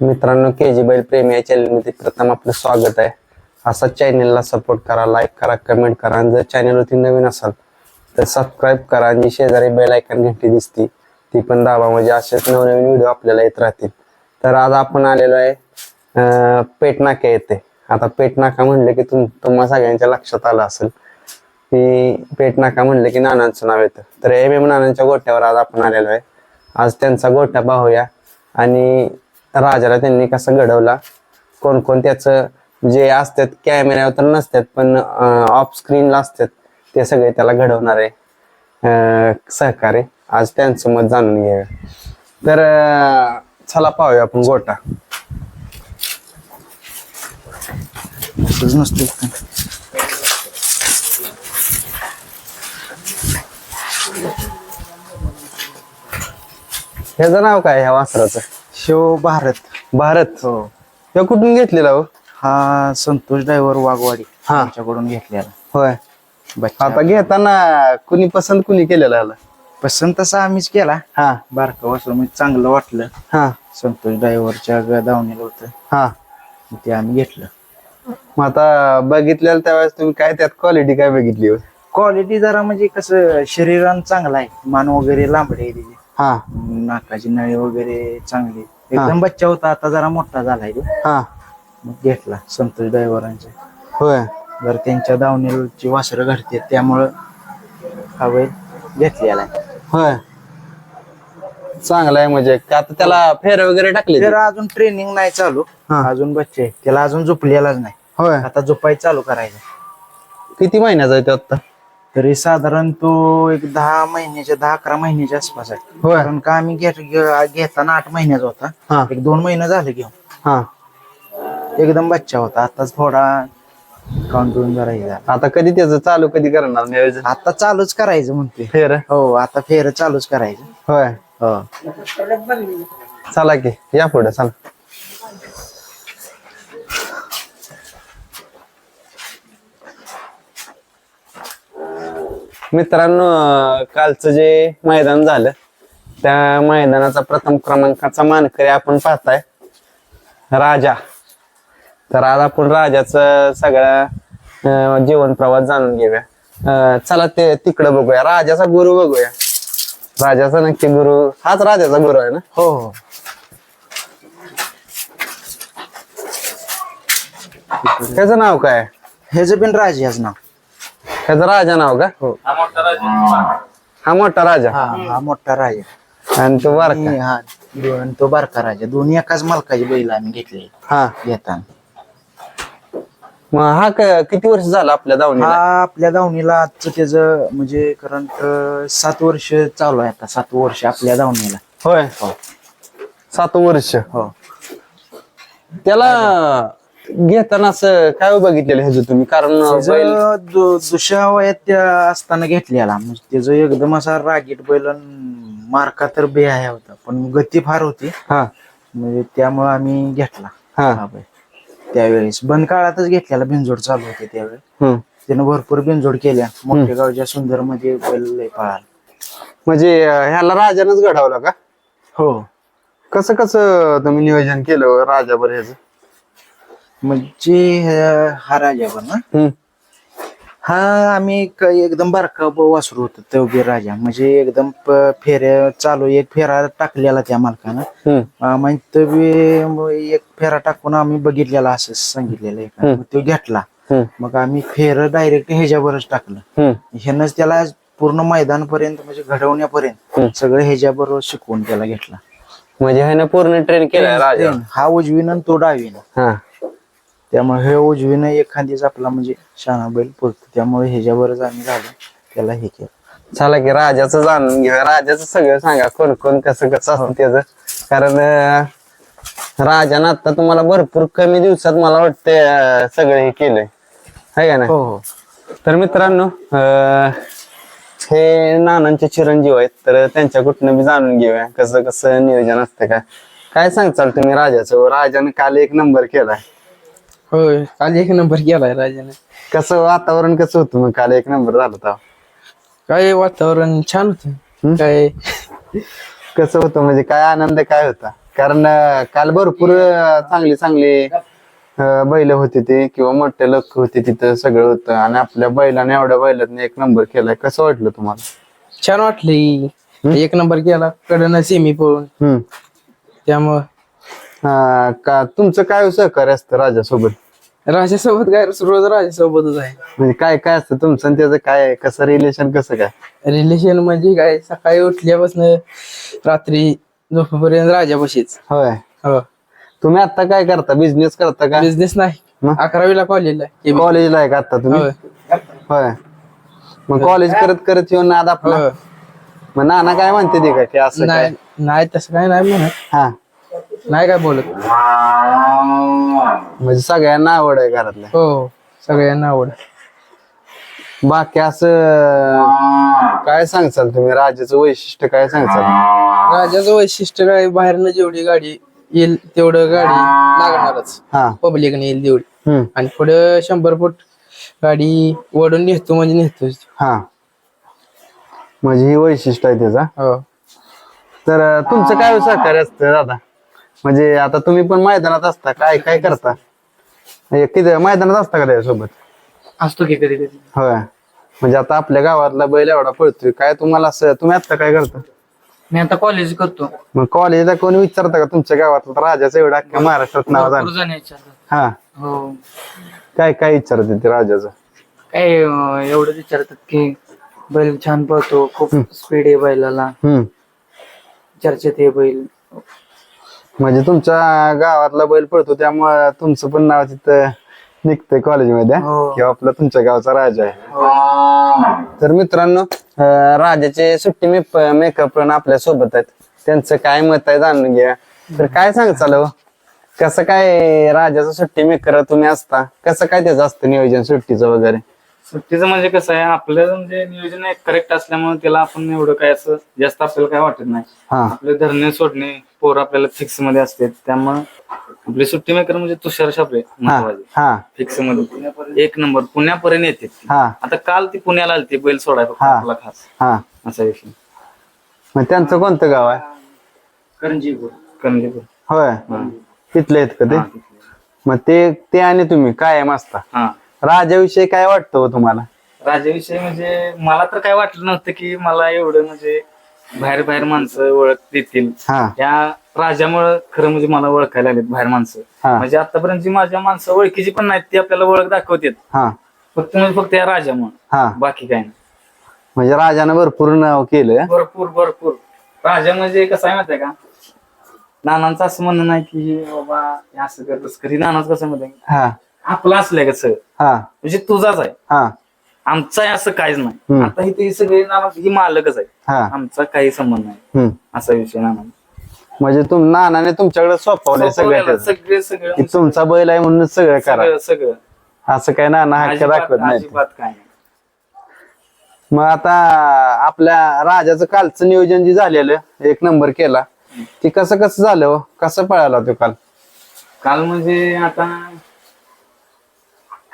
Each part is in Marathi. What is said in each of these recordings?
मित्रांनो के जी बैल प्रेम या चॅनलमध्ये प्रथम आपलं स्वागत आहे. असा चॅनलला सपोर्ट करा लाईक करा कमेंट करा. आणि जर चॅनलवरती नवीन असाल तर सबस्क्राईब करा. आणि जी शेजारी बेल आयकन घंटी दिसती ती पण दाबा. म्हणजे असेच नवनवीन व्हिडिओ आपल्याला येत राहतील. तर आज आपण आलेलो आहे पेटनाक्या येते आता पेटनाका म्हणलं की तुम तुम्हा सगळ्यांच्या लक्षात आलं असेल. की पेटनाका म्हणलं की नानांचं नाव येतं. तर एम एम नानांच्या गोठ्यावर आज आपण आलेलो आहे. आज त्यांचा गोठा पाहूया. आणि राजाला त्यांनी कसं घडवला? कोण कोण त्याचं जे असतात कॅमेऱ्यावर तर नसतात पण ऑफ स्क्रीनला असतात ते सगळे त्याला घडवणारे अं, सहकार्य. आज त्यांचं मत जाणून घेऊया. तर चला पाहूया आपण गोटा. ह्याचं नाव काय ह्या वासराचं? शिव भारत. भारत? हो. कुठून घेतलेला हो? हा संतोष ड्रायव्हर वाघवाडी हा. त्यांच्याकडून घेतलेला. होय. बच्चा आता घेताना कुणी पसंत कुणी केलेला ह्याला? पसंत तसा आम्हीच केला. हा. बारका वासरू म्हणजे चांगलं वाटलं. हा. संतोष ड्रायव्हरच्या दावणीला होतं. हा. मग ते आम्ही घेतलं. मग आता बघितलेलं त्यावेळेस तुम्ही काय त्यात क्वालिटी काय बघितली हो? क्वालिटी जरा म्हणजे कसं शरीरान चांगलं आहे. मान वगैरे लांबडे आहे त्याची. हा. नाकाची नळी वगैरे चांगली. एकदम बच्चा होता आता जरा मोठा झालाय तो. हा. मग घेतला संतोष ड्रायव्हरांचा. होय. जर त्यांच्या दावणीची वासरं घडते त्यामुळं हा बैल घेतलेला आहे होय. चांगलं आहे म्हणजे. का आता त्याला फेर वगैरे टाकले तर अजून ट्रेनिंग नाही चालू. हा. अजून बच्चे आहे. त्याला अजून झोपलेलाच नाही. होय. आता झोपाय चालू करायचं. किती महिन्याचा आहे तो आता? तरी साधारण तो एक दहा महिन्याच्या दहा अकरा महिन्याच्या आसपास आहे. होय. कारण का आम्ही घेत घे- घेताना आठ महिन्याचा होता. हा. एक दोन महिने झाले घेऊन हा. एकदम बच्चा होता. आताच थोडा काउंटून जरा हे झाला. आता कधी त्याचं चालू कधी करणार नियोजन? आता चालूच करायचं म्हणते फेर? हो आता फेर चालूच करायचं. होय. हो. चला की या पुढे चला. मित्रांनो कालचं जे मैदान झालं त्या मैदानाचा प्रथम क्रमांकाचा मानकरी आपण पाहताय राजा. तर आज आपण राजाचं सगळं जीवन प्रवास जाणून घेऊया. चला ते तिकडं बघूया. राजाचा गुरु बघूया. राजाचा नक्की गुरु हाच राजाचा गुरु आहे ना? हो हो. त्याचं नाव काय? ह्याचं पण राजाच नाव. त्याचं राजा नाव का? हो. हा मोठा राजा. हा हा मोठा राजा. आणि तो बारका. आणि हा दोन तो बारका राजा. दोन्ही एकाच मालकाची बैल आम्ही घेतले. हा. घेताना. मग हा क- किती वर्ष झालं आपल्या दावणीला? हा आपल्या दावणीला आजचं त्याचं म्हणजे करंट सात वर्ष चालू आहे आता. सात वर्ष आपल्या दावणीला. होय. सात वर्ष. हो. त्याला घेताना असं काय बघितलेलं ह्याचं तुम्ही? कारण बैल दुसऱ्या वयात त्या असताना घेतलेला म्हणजे त्याचं एकदम असा रागीट बैल अन मार्का तर बे आहे होता. पण गती फार होती. हा. म्हणजे त्यामुळे आम्ही घेतला. हा. हा बैल. त्यावेळेस. बंद काळातच घेतलेला बिनजोड चालू होते त्यावेळेस. हम्म. त्यानं भरपूर बिनजोड केल्या. मोठ्या गावच्या सुंदरमध्ये बैल लय पळाला. म्हणजे अं, ह्याला राजानच घडवलं का? हो. कसं कसं तुम्ही नियोजन केलं राजावर ह्याचं? म्हणजे अं, हा राजा पण ना. हम्म. हा आम्ही एक- एकदम बारका ब- वासरू होतो तो बी राजा. म्हणजे एकदम प- फेऱ्या चालू एक फेरा टाकलेला त्या मालकानं. हम्म. अं, म्हणजे तो बी म- एक फेरा टाकून आम्ही बघितलेला असं सांगितलेलं एका मग तो घेतला. हम्म. मग आम्ही फेर डायरेक्ट ह्याच्यावरच टाकलं. हम्म. ह्यानंच त्याला पूर्ण मैदानपर्यंत म्हणजे घडवण्यापर्यंत. सगळं ह्याच्याबरोबर शिकवून त्याला घेतला. म्हणजे ह्यानं पूर्ण ट्रेन केलाय राजा. हा उजवीनं आणि तो डावीनं. हा. त्यामुळे हे उजवीनं एखादीच आपला म्हणजे शाणा बैल पडतो त्यामुळे ह्याच्यावरच आम्ही झालो. त्याला हे केलं. चला की राजाचं जाणून घेऊया. राजाचं सगळं सांगा. कोण कोण कसं कसं असतं त्याचं? कारण राजानं आता तुम्हाला भरपूर कमी दिवसात मला वाटतं सगळं हे केलंय. है का ना हो हो. तर मित्रांनो हे नानांचे चिरंजीव आहेत. तर त्यांच्या कुठनं बी जाणून घेऊया. कसं कसं नियोजन असतं काय काय सांगचाल तुम्ही राजाचं? राजाने काल एक नंबर केलाय. होय काल एक नंबर केलाय राजाने. कसं वातावरण कसं होतं मग? काल एक नंबर झाला होता काय वातावरण छान होत? काय? कसं होतं म्हणजे काय आनंद काय होता? कारण अं, काल भरपूर अं, चांगली चांगली अं, बैल होते ते किंवा मोठे लोक होते तिथं सगळं होतं. आणि आपल्या बैलाने एवढ्या बैलाने एक नंबर केलाय. कसं वाटलं तुम्हाला? छान वाटले. एक नंबर केला कडनं सेमी पळून. हम्म त्यामुळं अं, का तुमचं काय सहकार्य असतं राजासोबत? राजासोबत काय रोज राजासोबतच आहे. म्हणजे काय काय असतं तुमचं आणि त्याचं काय आहे? कसं रिलेशन कसं काय? रिलेशन म्हणजे काय सकाळी उठल्यापासून रात्री झोपेपर्यंत राजापाशीच. होय. हो. तुम्ही आता काय करता? बिझनेस करता का? बिझनेस नाही. मग? अकरावीला कॉलेजला आहे. कॉलेजला आहे का आता तुम्ही? होय. होय. मग कॉलेज करत करत येऊन नाद आपला. मग नाना काय म्हणते ते का की असं काय? नाही नाही तसं काय नाही म्हणत. हा. नाही काय बोलत. म्हणजे सगळ्यांना आवड आहे घरातल्या. हो सगळ्यांना आवड बाकी असं काय सांगचाल तुम्ही? राजाचं वैशिष्ट्य काय सांगचाल? राजाचं वैशिष्ट्य काय? बाहेरनं जेवढी गाडी येईल तेवढं गाडी लागणारच. हा. पब्लिकने येईल तेवढी. हम्म. आणि पुढे शंभर फूट गाडी ओढून नेतो म्हणजे नेतोच. हा. म्हणजे ही वैशिष्ट्य आहे त्याचा. हो. तर अं, तुमचं काय सहकार्य असतं दादा? म्हणजे आता तुम्ही पण मैदानात असता काय काय करता? हे किती मैदानात असता का त्याच्यासोबत? असतो की कधी कधी. होय. म्हणजे आता आपल्या गावातला बैल एवढा पळतोय काय तुम्हाला असं तुम्ही आता काय करता? मी आता कॉलेज करतो. मग कॉलेजला कोणी विचारता का तुमच्या गावात राजाचं एवढं अख्ख्या महाराष्ट्रात नाव झालं. हा. हो. काय काय विचारते ते राजाचं? काय अं, एवढं विचारतात की बैल छान पळतो खूप स्पीड आहे बैलाला. हम्म. चर्चेत आहे बैल. म्हणजे तुमच्या गावातला बैल पळतो त्यामुळे तुमचं पण नाव तिथं निघतंय कॉलेजमध्ये हो. किंवा आपला तुमच्या गावचा राजा आहे. तर मित्रांनो अं, राजाचे सुट्टी मेप मेकअप पण आपल्यासोबत आहेत. त्यांचं काय मत आहे जाणून घ्या. तर काय सांगचाल हो? कसं काय राजाचं सुट्टी मेकर तुम्ही असता? कसं काय त्याचं असतं नियोजन सुट्टीचं वगैरे? सुट्टीचं म्हणजे कसं आहे आपलं म्हणजे नियोजन करेक्ट असल्यामुळे त्याला आपण एवढं काय असं जास्त आपल्याला काय वाटत नाही. हा. आपले धरणे सोडणे पोर आपल्याला फिक्समध्ये असते त्यामुळे आपली सुट्टी मेकर म्हणजे तुषार हा हा. फिक्समध्ये. एक नंबर पुण्यापर्यंत येते. हा. आता काल ती पुण्याला आलती बैल सोडाय फक्त हा. आपला खास. हा. असा विषय. मग त्यांचं कोणतं गाव आहे? करंजीपूर. करंजीपूर. होय. हा. तिथले आहेत का ते. मग ते ते आणि तुम्ही कायम असता हा. राजाविषयी काय वाटतं हो तुम्हाला? राजाविषयी म्हणजे मला तर काय वाटलं नव्हतं की मला एवढं म्हणजे बाहेर बाहेर माणसं ओळख देतील. हा. या राजामुळे खरं म्हणजे मला ओळखायला लागलेत बाहेर माणसं. हा. म्हणजे आतापर्यंत जी माझ्या माणसं ओळखीची पण नाहीत ती आपल्याला ओळख दाखवतात. हा. फक्त म्हणजे फक्त या राजामुळे. हा. बाकी काय नाही. म्हणजे राजानं भरपूर नाव केलं. भरपूर भरपूर. राजा म्हणजे कसं आहे माहितीये का? नानांचं असं म्हणणं नाही की बाबा हे असं कर तसं करी नानाचं कसं का? हा. आपलं असलंय कसं हा. म्हणजे तुझाच आहे. हा. आमचं असं काहीच नाही. हम्म. आता इथे सगळे नाना ही मालकच आहे हा. आमचा काही संबंध नाही. हम्म. असा विषय नाना. म्हणजे तुम नानाने तुमच्याकडे सोपवलंय सगळं त्याचं. सगळे सगळे. तुमचा बैल आहे म्हणून सगळं करा. सगळं सगळं. असं काय नाना हक्क अजिबात दाखवत नाही. अजिबात काय नाही. मग आता आपल्या राजाचं कालचं नियोजन जे झालेलं एक नंबर केला ते कसं कसं झालं हो? कसं पळाला तो काल? काल म्हणजे आता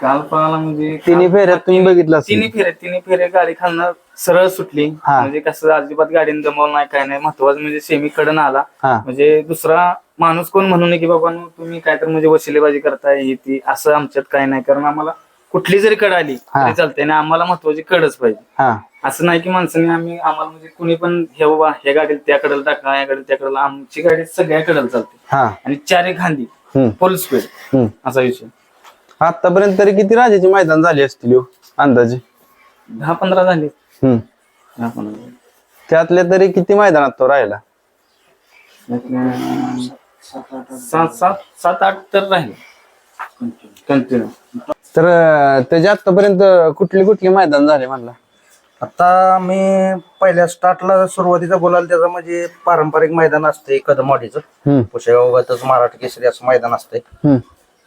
काल पळाला म्हणजे तिन्ही फेऱ्यात तुम्ही बघितलं असेल. तिन्ही फेऱ्यात तिन्ही फेऱ्या गाडी खालनं सरळ सुटली. हा. म्हणजे कसं अजिबात गाडीने जमवलं नाही काय नाही. महत्वाचं म्हणजे सेमी कडन आला. हा. म्हणजे दुसरा माणूस कोण म्हणू नये की बाबा नो, तुम्ही काय तर म्हणजे वशिलेबाजी करताय ही ती असं आमच्यात काय नाही. कारण आम्हाला कुठली जरी कड आली हा. तरी चालते आणि आम्हाला महत्वाची कडच पाहिजे. हा. असं नाही की माणसाने आम्ही आम्हाला म्हणजे कुणी पण हे बाबा ह्या गाडीला त्या कडेला टाका या गाडीला त्या कडेला. आमची गाडी सगळ्या कडेला चालते. हा. आणि चारही खांदी हम्म. फुल स्पीड हम्म. असा विषय. आतापर्यंत तरी किती राजाची मैदान झाली असतील हो? अंदाजे? दहा पंधरा झाले. हम्म. दहा पंधरा त्यातले तरी किती मैदानात तो राहिला? सात सात सात आठ तर राहिले. कंटिन्यू. तर अं, त्याच्या आतापर्यंत कुठली कुठली मैदान झाले म्हणला? आता मी पहिल्या स्टार्टला सुरुवातीचा बोलाल त्याचं म्हणजे पारंपरिक मैदान असते कदमवाडीचं. हम्म. पुशेगावातच मराठी केसरी असं मैदान असते हम्म.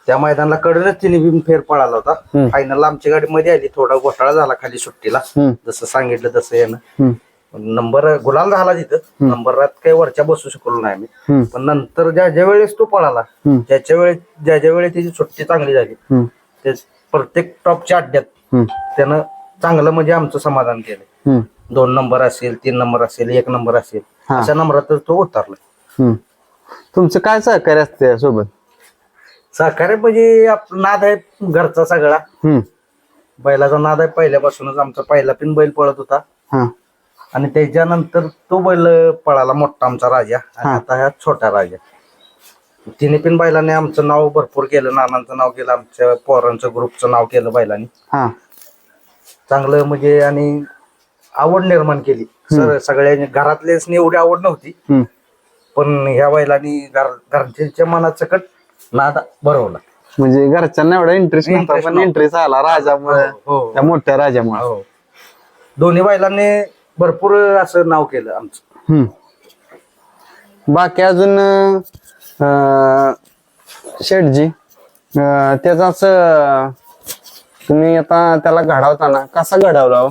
त्या मैदानाला कडनच तिने बिन फेर पळाला होता. फायनल आमची गाडी मध्ये आली थोडा घोटाळा झाला खाली सुट्टीला. जसं सांगितलं तसं यानं. नंबर गुलाल झाला तिथं. नंबरात काही वरच्या बसू शकलो नाही आम्ही. पण नंतर ज्या ज्या वेळेस तो पळाला. ज्याच्या वेळेस ज्या ज्या वेळेस त्याची सुट्टी चांगली झाली ते प्रत्येक टॉपच्या अड्ड्यात त्यानं चांगलं म्हणजे आमचं समाधान केलं. दोन नंबर असेल तीन नंबर असेल एक नंबर असेल. अशा नंबरात तो उतरला. तुमचं काय सहकार्य असते सोबत सहकार्य म्हणजे आपला नाद आहे घरचा सगळा. हम्म. बैलाचा नाद आहे पहिल्यापासूनच. आमचा पहिला पण बैल पळत होता. हा. आणि त्याच्यानंतर तो बैल पळाला मोठा आमचा राजा. आणि हा. आता हा छोटा राजा. तिने पण बैलाने आमचं नाव भरपूर केलं. नानांचं नाव केलं. आमच्या पोरांचं ग्रुपचं नाव केलं बैलांनी. हा. चांगलं म्हणजे आणि आवड निर्माण केली. सर सगळ्यांनी घरातल्याच एवढी आवड नव्हती. हम्म. पण ह्या बैलांनी घर- घरच्यांच्या मनात सकट नाद भरवला म्हणजे घरच्यांना एवढा इंटरेस्ट नव्हता Interest पण नव्हता. इंटरेस्ट आला राजामुळे हो, हो. त्या मोठ्या राजामुळे हो दोन्ही बैलांनी भरपूर असं नाव केलं आमचं हम्म बाकी अजून अं, शेठजी अं, त्याचं असं तुम्ही आता त्याला घडवताना कसा घडवला हो?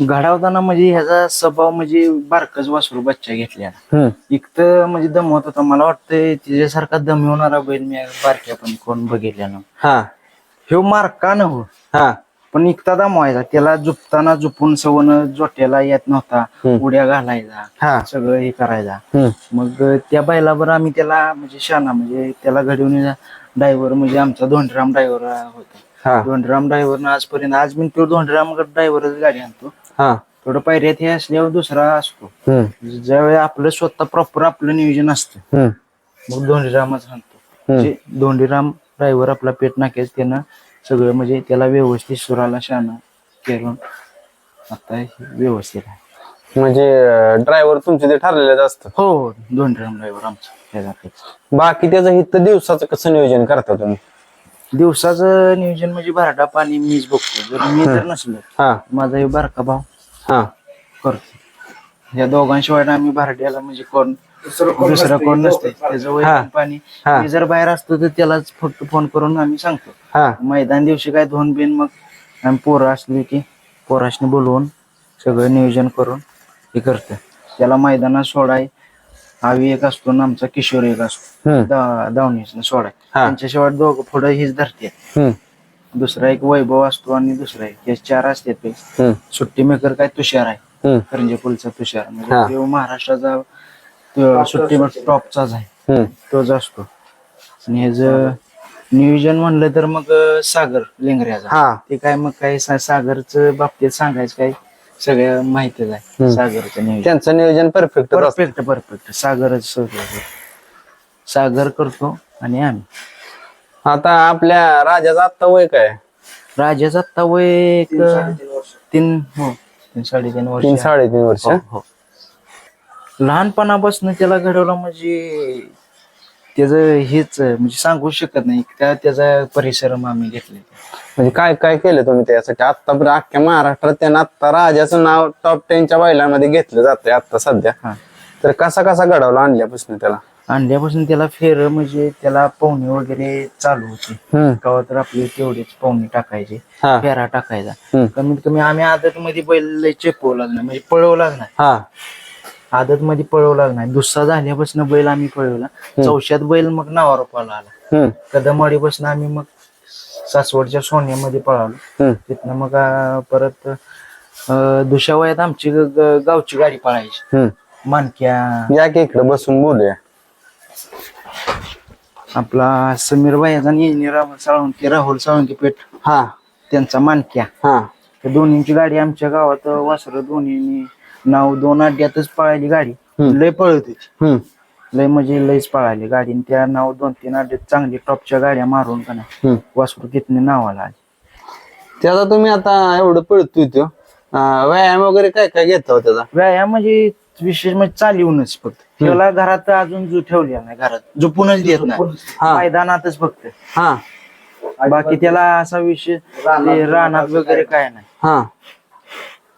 घडावताना म्हणजे ह्याचा स्वभाव म्हणजे बारकच वासरू बच्चा घेतल्या. हम्म एक तर म्हणजे दमवत होता मला वाटतंय तिच्यासारखा दमवणारा बैल मी बारक्या पण कोण बघितल्यानं. हा. ह्यो मारका न हो. हा. पण इकता दमवायचा त्याला झुपताना झुपून सवन जोट्याला येत नव्हता. हम्म. उड्या घालायचा. हा. सगळं हे करायचा. हम्म मग त्या बैलावर आम्ही त्याला म्हणजे शाना म्हणजे त्याला घडवून ड्रायव्हर म्हणजे आमचा धोंडराम ड्रायव्हर होता. हा. धोंडराम ड्रायव्हर आजपर्यंत आज मी तो धोंडराम ड्रायव्हरच गाडी आणतो. हा. थोडं पायऱ्यात हे असल्यावर दुसरा असतो. ज्यावेळी आपलं स्वतः प्रॉपर आपलं नियोजन असतं मग धोंडीरामच आणतो. म्हणजे धोंडीराम ड्रायव्हर आपला पेट नाक्याच त्यानं सगळं म्हणजे त्याला व्यवस्थित सुराला शाना करून आता व्यवस्थित आहे. म्हणजे ड्रायव्हर तुमचे ते ठरलेलेच असतं. हो हो धोंडीराम ड्रायव्हर आमचा. बाकी त्याचं हित दिवसाचं कसं नियोजन करता तुम्ही? दिवसाचं नियोजन म्हणजे भराटा पाणी मीच बघतो. जर मी जर नसलो हा. माझा हे बारका भाऊ हा. करतो. या दोघांशिवाय ना आम्ही भराट्याला म्हणजे कोण दुसरं कोण नसते त्याचं वय हा. पण पाणी. हा. मी जर बाहेर असतो तर त्यालाच फक्त फोन करून आम्ही सांगतो. हा. मैदान दिवशी काय धुवून बिन मग आम्ही पोरं असली की पोराशने बोलवून सगळं नियोजन करून हे करतं त्याला मैदानात सोडाय आवी एक असतो आणि आमचा किशोर एक असतो. हम्म. दा- दावणीसनं सोडाय हा. त्यांच्याशिवाय दोघं पुढं हीच धरते. दुसरा एक वैभव असतो आणि दुसरा एक. हे चार असतात ते. सुट्टी मेकर काय तुषार आहे. हम्म. करंजेपूलचा तुषार. म्हणजे तो महाराष्ट्राचा तो सुट्टी टॉपचाच आहे. तोच असतो. आणि ह्याचं नियोजन म्हणलं तर मग सागर लेंगऱ्याचा. ते काय मग काय सागरचं बाबतीत सांगायचं काय? सगळ्या माहितीच आहे. सागरचं नियोजन त्यांचं नियोजन परफेक्ट परफेक्ट परफेक्ट सागरच सगळं. सागर करतो आणि आम्ही आता आपल्या राजाचं आत्ता वय काय राजाचा आत्ता वय एक तीन हो तीन साडेतीन वर्ष तीन. साडेतीन वर्ष हो, हो. लहानपणापासून त्याला घडवलं म्हणजे त्याच हेच म्हणजे सांगू शकत नाही त्या त्याचा परिश्रम आम्ही घेतले. म्हणजे काय काय केलं तुम्ही त्यासाठी? आतापर्यंत अख्ख्या महाराष्ट्रात त्यानं आत्ता राजाचं नाव टॉप टेनच्या बैलांमध्ये घेतलं जातंय आता सध्या. तर कसा कसा घडवला आणल्यापासून त्याला? आणल्यापासून त्याला फेर म्हणजे त्याला पाहुणे वगैरे चालू होते. कवा तर आपली तेवढीच पाहुणे टाकायचे फेरा टाकायचा. कमीत कमी आम्ही आदत मध्ये बैल चेपवला नाही म्हणजे पळवलाच नाही हा. आदत मध्ये पळवलाच नाही. दुसरा झाल्यापासून बैल आम्ही पळवला. चौशात बैल मग आला. हम्म. कदमवाडीपासून आम्ही मग सासवडच्या सोन्यामध्ये पळालो. तिथनं मग परत अं, दुसऱ्या वयात आमची गावची गाडी पळायची. मानक्या. या की इकडे बसून बोलूया. आपला समीर भाईचा आणि इंजिनियर साळुंके राहुल साळुंके पेठ. हा. त्यांचा मानक्या. हा. दोन्हींची गाडी आमच्या गावात वासर दोन्हींनी नाव दोन अड्ड्यातच पळाली गाडी. लय पळत होती. लय म्हणजे लयच पळाली गाडी. आणि त्या नाव दोन तीन अड्ड्यात चांगली टॉपच्या गाड्या मारून का नाही. वासरू कितने नावाला आली. त्याचा तुम्ही आता एवढं पळतोय तो. अं, व्यायाम वगैरे काय काय घेता हो त्याचा? व्यायाम म्हणजे विशेष म्हणजे चालवूनच फक्त. त्याला घरात अजून जो ठेवलेला नाही घरात झोपूनच देत नाही. हा. मैदानातच फक्त. हा. बाकी त्याला असा विषय ते रानात वगैरे काय नाही. हा.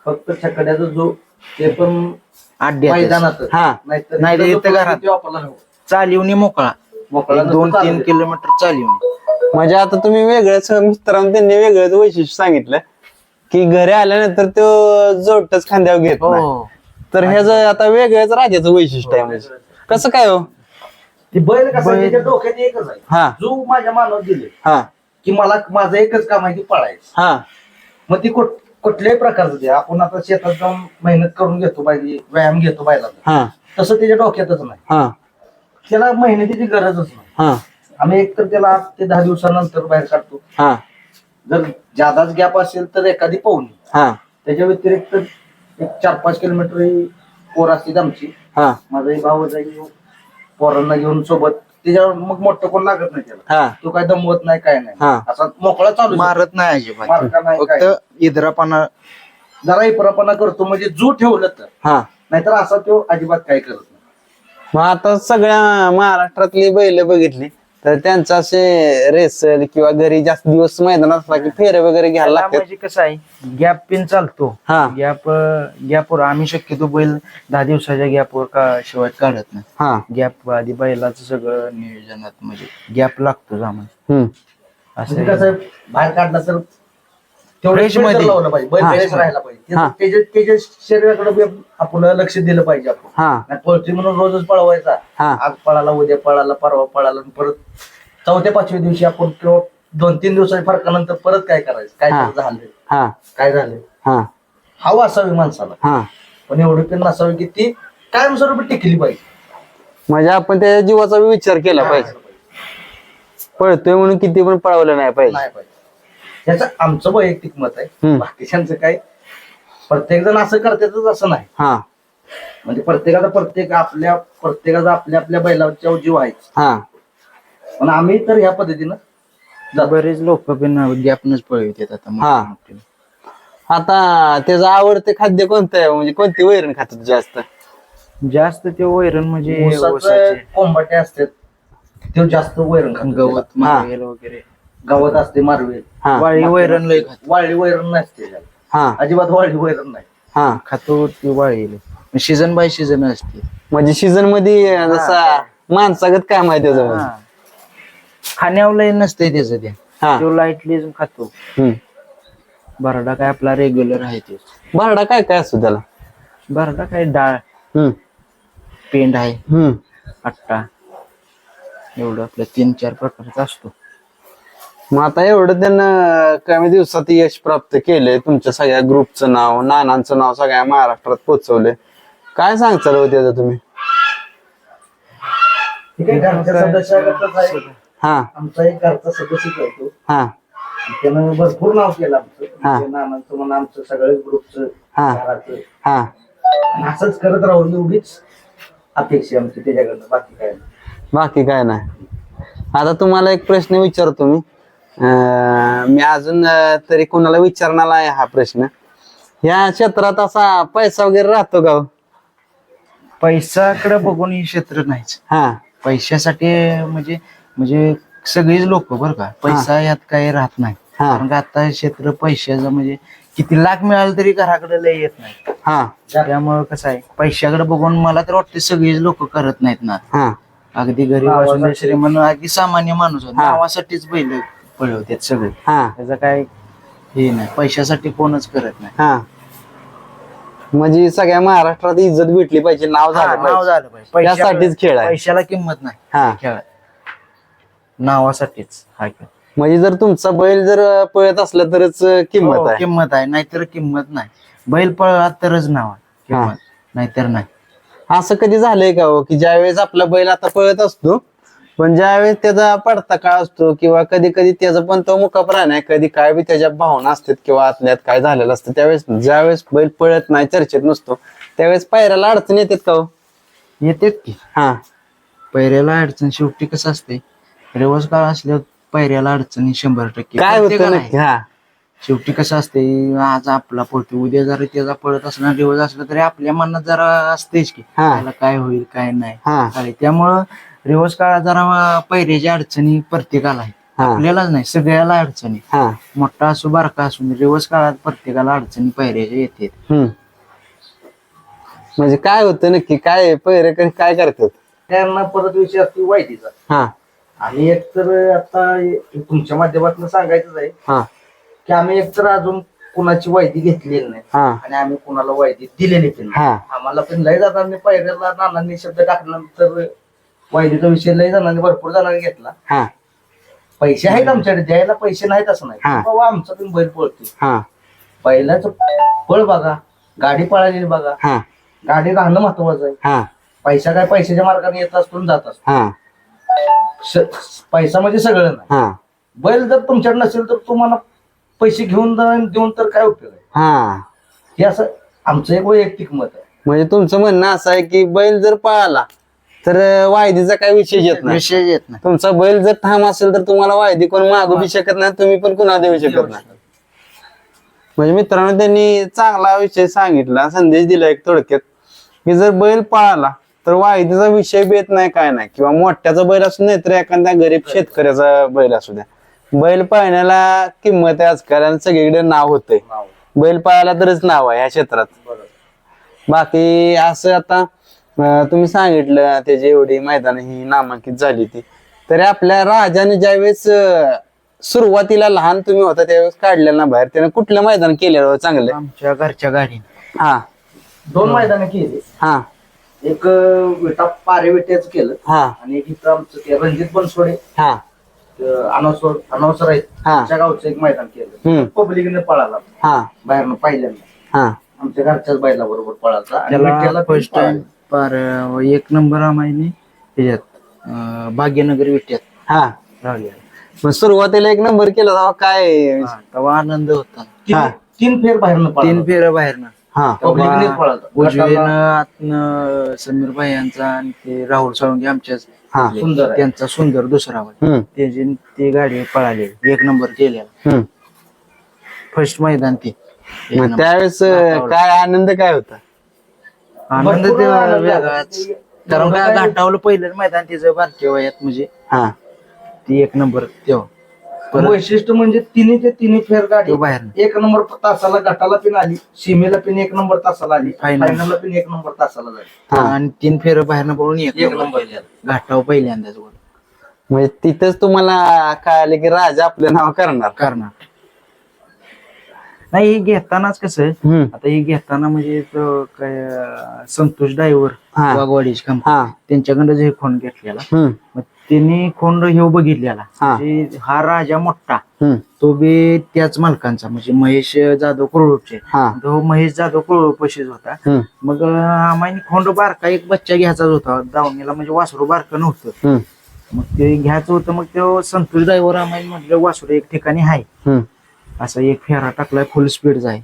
फक्त छकड्याचा जो ते पण अड्ड्यात मैदानात हा. नाहीतर इथं घरात. वापरला. चालवणी मोकळा. मोकळा एक दोन नसतो तीन चालत. किलोमीटर चालवणी. म्हणजे आता तुम्ही वेगळंच मित्रांनो त्यांनी वेगळंच वैशिष्ट्य सांगितलं. की घरी आल्यानंतर तो जोडच खांद्यावर घेत नाही. हो तर ह्याचं आता वेगळंच राजाचं वैशिष्ट्य आहे म्हणजे. कसं काय हो? ती बैल कसं त्याच्या डोक्यात एकच आहे. हा. जो माझ्या मानव दिले हा. की मला माझं एकच काम आहे की पळायचं. हा. मग ती कुठ कुठल्याही प्रकारचं ते आपण आता शेतात जाऊन मेहनत करून घेतो पाहिजे व्यायाम घेतो पाहिजे हा. तसं त्याच्या डोक्यातच नाही. हा. त्याला मेहनतीची गरजच नाही. हा. आम्ही एकतर त्याला आठ ते दहा दिवसानंतर बाहेर काढतो. हा. जर जादाच गॅप असेल तर एखादी पाहुणी हा. त्याच्या व्यतिरिक्त एक चार पाच किलोमीटर ही पोर असतील आमची. हा. माझाही भाऊ जाईल पोरांना घेऊन सोबत त्याच्यावर मग मोठं कोण लागत नाही त्याला. हा. तो काय दमवत नाही काय नाही. हा. असा मोकळा चालू मारत नाही अजिबात. मारका नाही काय फक्त इद्रापणा जरा इपरापणा करतो म्हणजे जू ठेवलं तर. हा. नाहीतर असा तो अजिबात काय करत नाही. मग आता सगळ्या महाराष्ट्रातली बैल बघितली. तर त्यांचं असे रेसल किंवा घरी जास्त दिवस मैदान असला की फेरे वगैरे घ्यायला त्याला लागतात. म्हणजे कसं आहे गॅप पिन चालतो. हा. गॅप गॅपवर आम्ही शक्यतो बैल दहा दिवसाच्या गॅपवर का शिवाय काढत नाही. हा. गॅप आधी बैलाचं सगळं नियोजनात म्हणजे गॅप लागतो आम्हाला. हम्म. असं म्हणजे कसं आहे, बाहेर काढला तर fresh मध्ये. लावलं पाहिजे. बैल हा. fresh राहायला पाहिजे. हा. त्याच्या त्याच्या शरीराकडे बी आपण लक्ष दिलं पाहिजे आपण. हा. पळतोय म्हणून रोजच पळवायचा. हा. आज पळाला उद्या पळाला परवा पळाला आणि परत चौथ्या पाचव्या दिवशी आपण किंवा दोन तीन दिवसाच्या फरकानंतर परत काय करायचं? काय हा. झालं हा. काय झालं हा. हवा असावी माणसाला. हा. पण एवढी पण नसावी की ती कायमस्वरूपी टिकली पाहिजे. म्हणजे आपण त्याच्या जीवाचा विचार केला पाहिजे. पळतोय म्हणून किती पण पळवलं नाही पाहिजे. नाही पाहिजे. याचं आमचं वैयक्तिक मत आहे. हम्म. बाकीच्यांचं काय? प्रत्येक जण असं करतातच असं नाही. हा. म्हणजे प्रत्येकाचा प्रत्येक आपल्या प्रत्येकाचा आपल्या आपल्या बैलाच्या जीव आहे हा. पण आम्ही तर ह्या पद्धतीनं बरेच लोक पण गॅपनच पळवितात आता हा. आता त्याचं आवडते खाद्य कोणतं आहे? म्हणजे कोणती वैरण खातात जास्त? जास्त ते वैरण म्हणजे ऊसाचं ऊसाचे. कोंबाटे असतात. ते जास्त वैरण खातात. गवत मारवेल वगैरे. गवत असते मारवे. हा. वाळी वैरण लय खातो. वाळली वैरण नसते त्याला. हा. अजिबात वाळली वैरण नाही. हा. खातो ती वाळी सीझन बाय सीझन असते. म्हणजे सीझनमध्ये जसा माणसागत काय माहिती त्याचं म्हणजे. हा. खाण्यावर लय नसतंय त्याचं ते. हा. तो लाईटली खातो. हम्म. बरडा काय आपला रेग्युलर आहे ते. बारडा काय काय असतो त्याला? बरडा काय डाळ. हम्म. पेंड आहे. हम्म. आट्टा. एवढं आपलं तीन चार प्रकारचा असतो. मग आता एवढं त्यानं कमी दिवसात यश प्राप्त केलंय तुमच्या सगळ्या ग्रुपचं नाव नानांचं नाव सगळ्या महाराष्ट्रात पोहोचवलंय. काय सांगचाल हो त्याचं तुम्ही? ठीक आहे घरच्या सदस्यागतच आहे. हा. आमचा एक घरचा सदस्य करतो. हा. त्यानं भरपूर नाव केलं आमचं. हा. म्हणजे नानांचं म्हणून आमचं सगळं ग्रुपचं हा. घराचं. हा. आणि असंच करत राहू एवढीच अपेक्षा आमची त्याच्याकडनं. बाकी काय नाही. बाकी काय नाही. आता तुम्हाला एक प्रश्न विचारतो मी. मी अजून तरी कोणाला विचारणार आहे हा प्रश्न. या क्षेत्रात असा पैसा वगैरे राहतो का हो? पैसाकडे बघून हे क्षेत्र नाहीच. हा. पैशासाठी म्हणजे म्हणजे सगळीच लोक बरं का पैसा यात काही राहत नाही. हा. कारण का आता क्षेत्र पैशाचं म्हणजे किती लाख मिळालं तरी घराकडे लय येत नाही. हा. त्यामुळे कसं आहे पैशाकडे बघून मला तर वाटतं सगळीच लोक करत नाहीत ना. हा. अगदी गरीब दे, श्रीमंत अगदी सामान्य माणूस आहे. नावासाठीच बैल. पळवतात सगळे. हा. त्याचं काय हे नाही. पैशासाठी कोणच करत नाही. हा. म्हणजे सगळ्या महाराष्ट्रात इज्जत भेटली पाहिजे नाव हा, झालं नाव पाहिजे. झालं पाहिजे. त्यासाठीच खेळ आहे. पैशाला किंमत नाही. हा. खेळात नावासाठीच हा खेळ. म्हणजे जर तुमचा बैल जर पळत असला तरच किंमत हो, आहे. किंमत आहे. नाहीतर किंमत नाही. बैल पळला तरच नाव आहे. किंमत. नाहीतर नाही. असं कधी झालंय का हो की ज्यावेळेस आपला बैल आता पळत असतो पण ज्यावेळेस त्याचा पडता काळ असतो किंवा कधी कधी त्याचा पण तो मुका प्राण आहे कधी काय बी त्याच्या भावना असतात किंवा आतल्यात काय झालेलं असतं त्यावेळेस ज्यावेळेस बैल पळत नाही चर्चेत नसतो त्यावेळेस पायऱ्याला अडचण येतात का हो? येतेच की. हा. पैऱ्याला अडचण शेवटी कसं असते रेवस काळ असल्यावर पैऱ्याला अडचणी शंभर टक्के काय होतं प्रत्येकाला नक्की? आहे. हा. शेवटी कसं असते आज आपला पळतो उद्या जरा त्याचा पळत असणार दिवस असला तरी आपल्या मनात जरा असतेच की हा. त्याला काय होईल काय नाही. हा. आणि त्यामुळं रिवर्स काळात जरा पैऱ्याच्या अडचणी प्रत्येकाला आहेत. हा. आपल्यालाच नाही सगळ्याला अडचणी हा. मोठा असो बारका असो रिवर्स काळात प्रत्येकाला अडचणी येतात. हम्म. म्हणजे काय होतं नक्की? काय पैरे काय करतात? त्यांना परत विषय असतो वाईटीचा. हा. आणि एकतर आता हे तुमच्या माध्यमातून सांगायचंच आहे हा. की आम्ही एकतर अजून कुणाची वायदी घेतलेली नाही. हा. आणि आम्ही कुणाला वायदी दिलेली पण नाही. हा. आम्हाला पण लय जणांनी पहिल्याला नानांनी शब्द टाकल्यानंतर वायदीचा विषय लय जणांनी भरपूर जणांनी घेतला. हा. पैसे आहेत आमच्याकडे द्यायला पैसे नाहीत असं नाही. हा. बाबा आमचा पण बैल पळतो हा. पहिल्याच पळ बघा गाडी पळालेली बघा. हा. गाडी राहणं महत्वाचं आहे. हा. पैसा काय पैशाच्या मार्गाने येत असतो आणि जात असतो. हा. स- पैसा म्हणजे सगळं नाही. हा. बैल जर तुमच्याकडे नसेल तर तुम्हाला पैसे घेऊन जा- देऊन तर काय उपयोग आहे? हा. हे असं आमचं एक वैयक्तिक मत आहे. म्हणजे तुमचं म्हणणं असं आहे की बैल जर पळाला तर वायदीचा काही विषय येत नाही. विषय येत नाही. तुमचा बैल जर ठाम असेल तर तुम्हाला वायदी कोण मागू बी शकत नाही तुम्ही पण कुणा देऊ शकत नाही. म्हणजे मित्रांनो त्यांनी चांगला विषय सांगितला संदेश दिला एक थोडक्यात. की जर बैल पळाला तर वायदीचा विषय बी येत नाही काय नाही. किंवा मोठ्याचा बैल असू नाही तर एखाद्या गरीब शेतकऱ्याचा बैल असू द्या बैल पाळण्याला किंमत आहे आजकाल आणि सगळीकडे नाव होतंय. बैल पाळायला तरच नाव आहे या क्षेत्रात. बाकी असं आता अं, तुम्ही सांगितलं त्याची एवढी मैदान ही नामांकित झाली ती. तरी आपल्या राजाने ज्यावेळेस अं, सुरुवातीला लहान तुम्ही होता त्यावेळेस काढलेलं ना बाहेर. त्याने कुठलं मैदान केलेलं चांगलं? आमच्या घरच्या गाडीने. हा. दोन मैदानं केली. हा. एक अं, विटा पारे विट्याच केलं. हा. आणि एक इथं आमचं ते रणजित बनसोडे. हा. अनावसर अनावसर आहेत. हा. आमच्या गावचं एक मैदान केलं. पब्लिकने पळाला. हा. बाहेरनं पहिल्यांदा. हा. आमच्या घरच्याच बैला बरोबर पळायचा आणि त्याला विट्याला फर्स्ट पळाला. पार एक नंबर आम्हाला त्याच्यात भाग्यनगर विट्यात हा. लावलेला मग सुरुवातीला एक नंबर केला तेव्हा काय? हा, तेव्हा आनंद होता. तीन तीन फेर बाहेरनं तीन पळाला फेऱ्या बाहेरनं. हा. पब्लिकनेच पळाला. उजवीनं आतनं समीर भाई यांचा आणि ते राहुल साळुंगे आमच्याच. हा. सुंदर आहे. त्यांचा सुंदर दुसरा हम्म. त्याची ती गाडी पळाली. एक नंबर केलेला. हम्म. फर्स्ट मैदान ते. एक मग नंबर. त्यावेळेस अं, काय आनंद काय होता? आनंद भरपूर ते आनंद झाला. वेगळाच. कारण काय घाटावलं पहिलं मैदान त्याचं बारक्या वयात म्हणजे. हा. ती एक नंबर तेव्हा परत वैशिष्ट्य म्हणजे तिन्ही ते तिन्ही फेर गाडी तो बाहेर. एक नंबर तासाला गटाला पिन आली सीमेला पिन एक नंबर तासाला आली Final. फायनलला पिन एक नंबर तासाला झाली. हा. आणि तीन फेर बाहेरनं पळून एक एक नंबर नंबर. केला. घाटावर पहिल्यांदाच वर म्हणजे तिथंच तुम्हाला कळालं की राजा आपलं नाव करणार. करणार. नाही हे घेतानाच कसं हम्म. आता हे घेताना म्हणजे तो काय अं, संतोष डायव्हर हा. वाघवाडीची कंपनी हा. त्यांच्याकडे हे खोंड घेतलेला हम्म. मग त्यांनी खोंड हे बघितलेला. हा. म्हणजे हा राजा मोठा हम्म. तो बी त्याच मालकांचा म्हणजे महेश जाधव कुळूपचे हा. तो महेश जाधव कुळूपशीच होता. हम्म. मग अं, आम्हाला खोंड बारका एक बच्चा घ्यायचाच होता. दावणीला म्हणजे वासरू बारकं नव्हतं. हम्म. मग ते घ्यायचं होतं मग तो संतोष ड्रायव्हर आम्हाला म्हटलं वासरू एक ठिकाणी आहे हम्म. असा एक फेरा टाकलाय फुल स्पीड जाय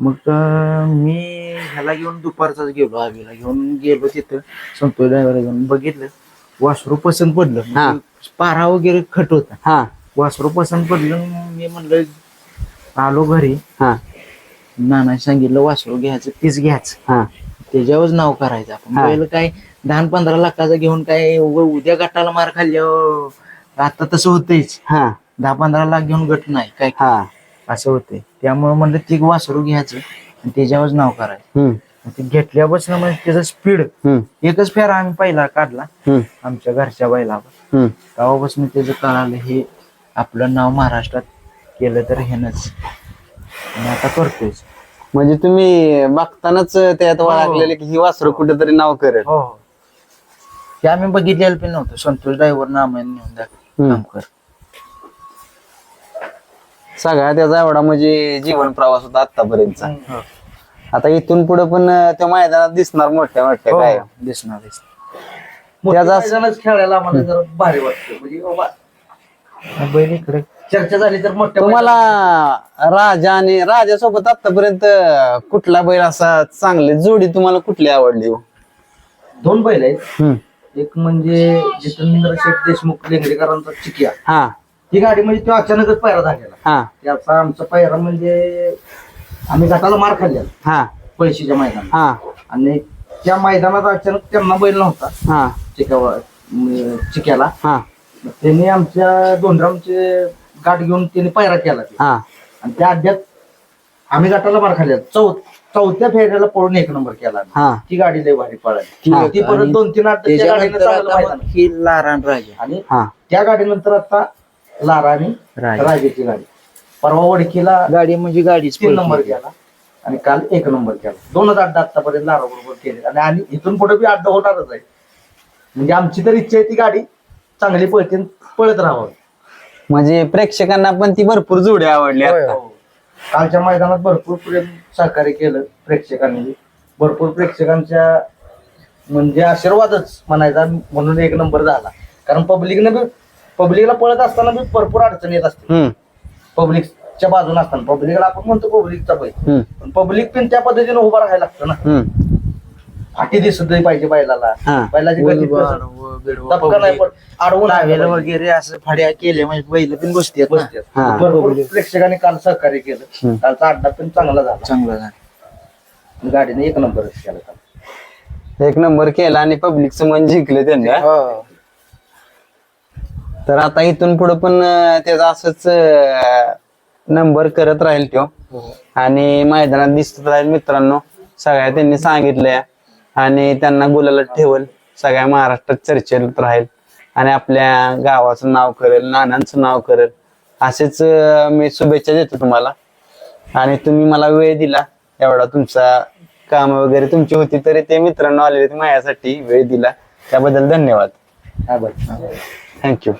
मग मी ह्याला घेऊन दुपारचाच गेलो आवीला घेऊन गेलो तिथं. संतोष ड्रायव्हर घेऊन बघितलं. वासरू पसंत पडलं. हा. म्हणजे पारा वगैरे खट होता. हा. वासरू पसंत पडलं मी म्हणलं आलो घरी. हा. नाना सांगितलं वासरू घ्यायचं तीच घ्यायचं. हा. त्याच्यावरच नाव करायचं. आपण हा. पहिलं काय दहा न पंधरा लाखाचं घेऊन काय उगा उद्या गटाला मार खाल्ल्यावर आता तसं होतंच हा. दहा पंधरा लाख घेऊन गट नाही. काय हा. असं होतंय. त्यामुळे म्हणलं ती वासरू घ्यायचं आणि त्याच्यावरच नाव करायचं. ते घेतल्यापासून म्हणजे त्याचं स्पीड एकच फेरा आम्ही पहिला काढला. आमच्या घरच्या बैलावर. तेव्हापासून त्याचं कळालं हे आपलं नाव महाराष्ट्रात केलं तर हेनच आणि आता करतोयच म्हणजे तुम्ही बघतानाच त्यात ओळखलेले की ही वासरू कुठेतरी नाव करेल. हो हो. ते आम्ही बघितलेलं पण नव्हतं. संतोष ड्रायव्हर नाव नेऊन. काम कर. सगळा त्याचा एवढा म्हणजे जीवन प्रवास होता आतापर्यंतचा. आता इथून पुढे पण त्या मैदानात दिसणार मोठ्या मोठ्या हो, काय? दिसणार त्याचा- खेळायला आम्हाला जरा भारी वाटतं. म्हणजे बाबा बैल इकडे चर्चा झाली तर मोठ्या तुम्हाला राजा आणि राजासोबत आतापर्यंत कुठला बैल असा चांगली जोडी तुम्हाला कुठली आवडली हो? दोन बैल आहेत. एक म्हणजे जितेंद्र शेठ देशमुख लेंगरेकरांचा चिकिया. हा. ही गाडी म्हणजे तो अचानकच पायरा झालेला हा. त्याचा आमचा पायरा म्हणजे आम्ही गटाला मार खाल्लेला. हा. पैशीच्या मैदानात. हा. आणि त्या मैदानात अचानक त्यांना बैल नव्हता. हा. चिक्याला. हा. मग त्यांनी आमच्या दोंडरामचे गाठ घेऊन त्यांनी पायरा केला. ते. हा. आणि त्या अड्ड्यात आम्ही गटाला मार खाल्ल्या चौ चौथ्या फेऱ्याला पळून एक नंबर केला आम्ही. हा. ती गाडी लय भारी पळाली. हा. ती परत आणि दोन तीन अड्ड्यात त्या गाडीनं त्याच्यानंतर चांगलं आता मैदान. मग ही लारान राजा. आणि हा. त्या गाडीनंतर आता लारा आणि राजा. राजाची गाडी. परवा वडकीला गाडी म्हणजे गाडीच तीन पळते. नंबर केला आणि काल एक नंबर केला. दोनच अड्डा आतापर्यंत लारा बरोबर केले आणि आणि इथून पुढे बी अड्डा होणारच आहे. म्हणजे आमची तर इच्छा आहे ती गाडी चांगली पळते आणि पळत राहावं. म्हणजे प्रेक्षकांना पण ती भरपूर जोडी आवडली आता. हो. कालच्या मैदानात भरपूर प्रेम सहकार्य केलं प्रेक्षकांनी. भरपूर प्रेक्षकांच्या म्हणजे आशीर्वादच म्हणायचा म्हणून एक नंबर झाला. कारण पब्लिकने बी पब्लिकला पळत असताना बी भरपूर अडचण येत असते हम्म. पब्लिकच्या बाजून असताना. पब्लिकला आपण म्हणतो पब्लिकचा बैल. पण पब्लिक पण त्या पद्धतीने उभा राहायला लागतं ना. आठी दिसत पाहिजे बैलाला. हा. बैलाची गती धपका नाही पण अडवून वगैरे असं फाड्या केल्या म्हणजे बैल पण बसते. हा. प्रेक्षकांनी काल सहकार्य केलं. कालचा अड्डा पण चांगला झाला. चांगलं झालं. गाडीने एक नंबरच केला. एक नंबर केला आणि पब्लिकचं मन जिंकलं त्यांनी? हो. तर आता इथून पुढे पण अं, त्याचा असंच नंबर करत राहील तो. आणि मैदानात दिसत राहील मित्रांनो सगळ्या त्यांनी सांगितलंय. आणि त्यांना गुलाला ठेवल सगळ्या महाराष्ट्रात चर्चेत राहील. आणि आपल्या गावाचं नाव करेल नानांचं नाव करेल. असेच अं, मी शुभेच्छा देतो तुम्हाला. आणि तुम्ही मला वेळ दिला एवढा तुमचा काम वगैरे तुमची होती तरी ते मित्रांनो आलेले माझ्यासाठी वेळ दिला. त्याबद्दल धन्यवाद. हा बरं थँक्यू